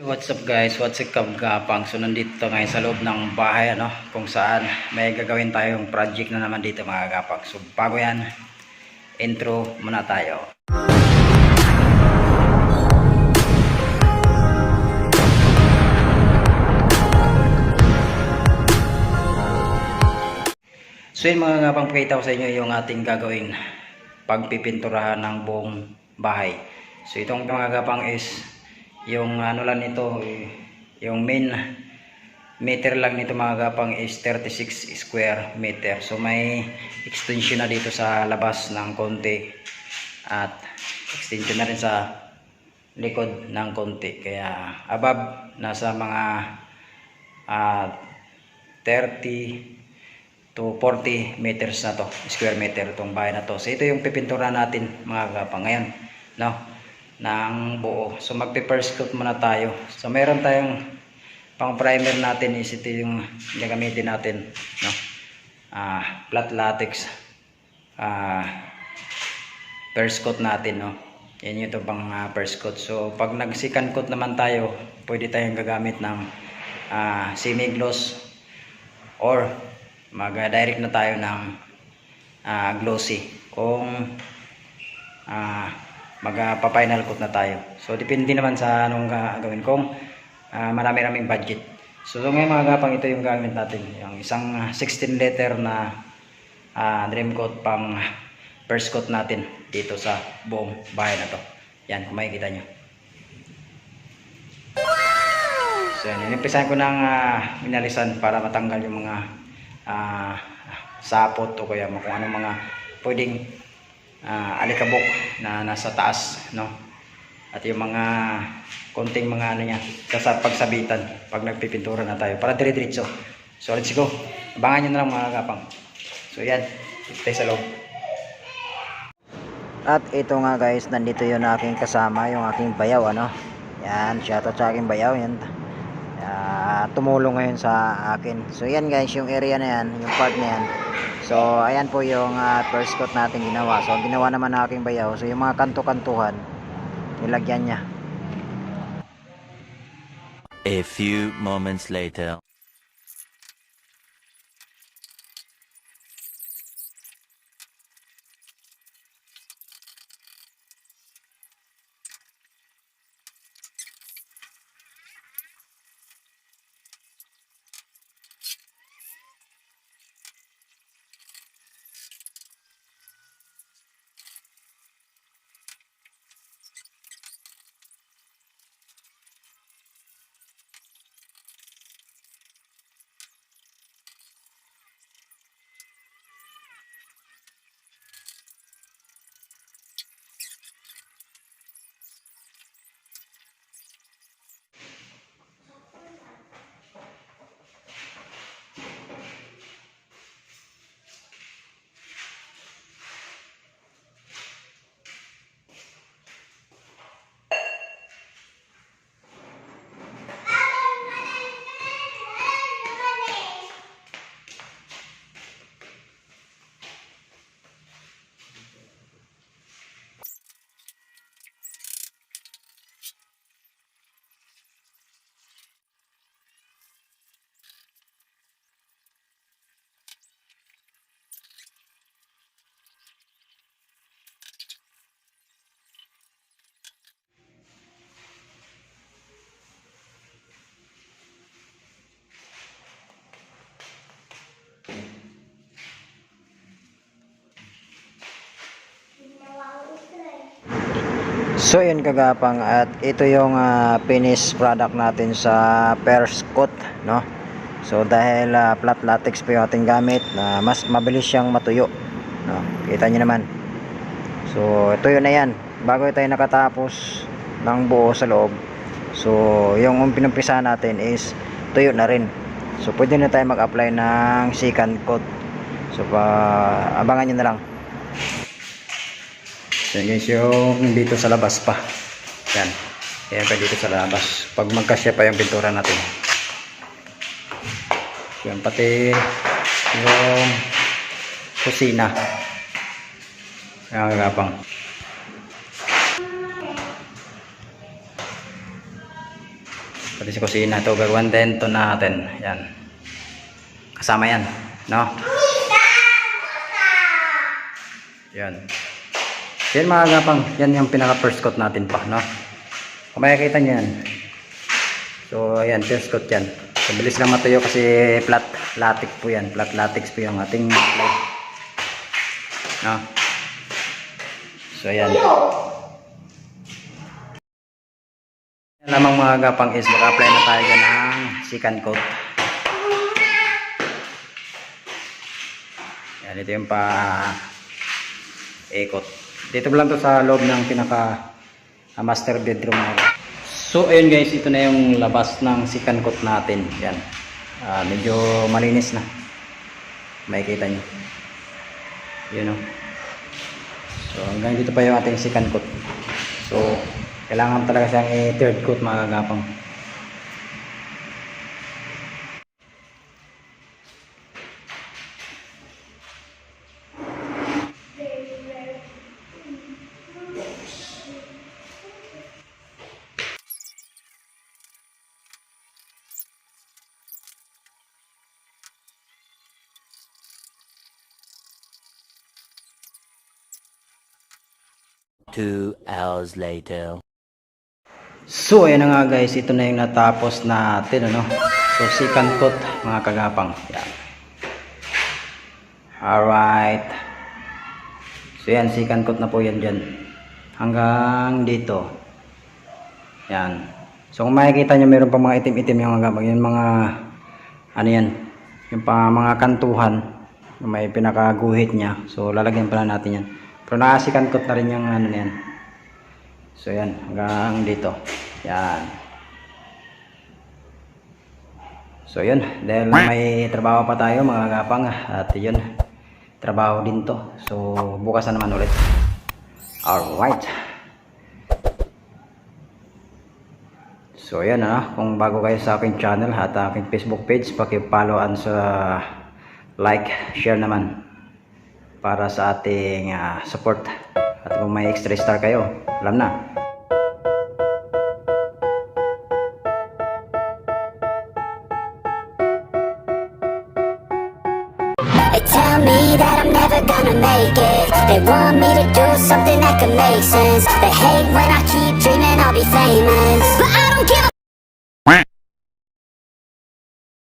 What's up guys? What's up Gapang? So nandito ngayon sa loob ng bahay ano, kung saan may gagawin tayong project na naman dito mga Gapang. So bago yan, intro muna tayo. So yun mga Gapang, pakita ko sa inyo yung ating gagawin pagpipinturahan ng buong bahay. So itong mga Gapang is yung ano lang nito eh, yung main meter lang nito mga gapang is 36 square meter. So may extension na dito sa labas ng konti at extension na rin sa likod ng konti. Kaya above nasa mga ah, 30 to 40 meters na to square meter itong bahay na to. So ito yung pipintura natin mga gapang ngayon no ng buo. So magpe-first coat muna tayo. So meron tayong pang primer natin is ito yung gagamitin natin, no? Ah, flat latex. Ah, first coat natin, no? Yan yung ito pang ah, first coat. So pag nag second coat naman tayo, pwede tayong gagamit ng ah, semi-gloss or mag-direct na tayo ng ah, glossy. Kung ah magpa-final coat na tayo. So depende naman sa anong gagawin kung ah, marami-raming budget. So, so ngayon mga gapang ito yung gamit natin, yung isang ah, 16 liter na ah, dream coat pang first coat natin dito sa buong bahay na to. Yan, kung makikita nyo. So yan, inumpisahan ko ng uh, minalisan para matanggal yung mga ah, sapot o kaya kung anong mga pwedeng ah, alikabok na nasa taas no? At yung mga konting mga ano niya sa pagsabitan pag nagpipintura na tayo para dire-diretso. So let's go. Abangan nyo na lang mga kapang. So yan. Tayo sa loob. At ito nga guys nandito yung aking kasama yung aking bayaw ano? Yan shoutout sa aking bayaw yan Ah, tumulong ngayon sa akin so yan guys yung area na yan yung part na yan So, ayan po yung ah, first coat natin ginawa. So, ginawa naman ng aking bayaw. So, yung mga kanto-kantuhan, nilagyan niya. A few moments later. So, yun kagapang at ito yung ah, finished product natin sa first coat, no? So, dahil ah, flat latex po yung ating gamit, na mas mabilis siyang matuyo, no? Kita nyo naman. So, tuyo na yan. Bago tayo nakatapos ng buo sa loob. So, yung pinumpisa natin is tuyo na rin. So, pwede na tayo mag-apply ng second coat. So, pa, abangan nyo na lang. Yan guys, yung dito sa labas pa. Yan. Yan pa dito sa labas. Pag magkasya pa yung pintura natin. Yan, pati yung kusina. Yan, gapang. Pati sa kusina ito, gagawin din to natin. Yan. Kasama yan. No? Yan. Yan mga gapang, yan yung pinaka first coat natin pa, no? Kung makikita nyo yan. So, ayan, first coat yan. So, bilis lang matuyo kasi flat latex po yan. Flat latex po yung ating apply. No? So, ayan. Yan lamang mga gapang is mag-apply na tayo dyan ng second coat. Yan, ito yung pa ikot. Dito lang to sa loob ng pinaka ah, master bedroom natin. So ayun guys, ito na yung labas ng second coat natin. Yan. Ah, medyo malinis na. Makikita nyo. Yun o. So hanggang dito pa yung ating second coat. So kailangan talaga siyang i-third coat mga kagapang. Two hours later. So ayan na nga guys, ito na yung natapos natin ano. So second coat mga kagapang. Yan. Alright. So yan, second coat na po yan dyan. Hanggang dito. Yan. So kung makikita nyo meron pa mga itim-itim yung mga kagapang. Yung mga ano yan. Yung pa mga kantuhan. na May pinakaguhit niya. So lalagyan pala natin yan. Pero naka-second coat na rin yung ano na yan. So yan, hanggang dito. Yan. So yun, dahil may trabaho pa tayo mga gapang at yun, trabaho din to. So bukas na naman ulit. Alright. So yan ah, kung bago kayo sa aking channel at aking Facebook page, paki-follow sa like, share naman para sa ating ah, support. At kung may extra star kayo, alam na. They tell me that I'm never gonna make it They want me to do something that could make sense They hate when I keep dreaming I'll be famous But I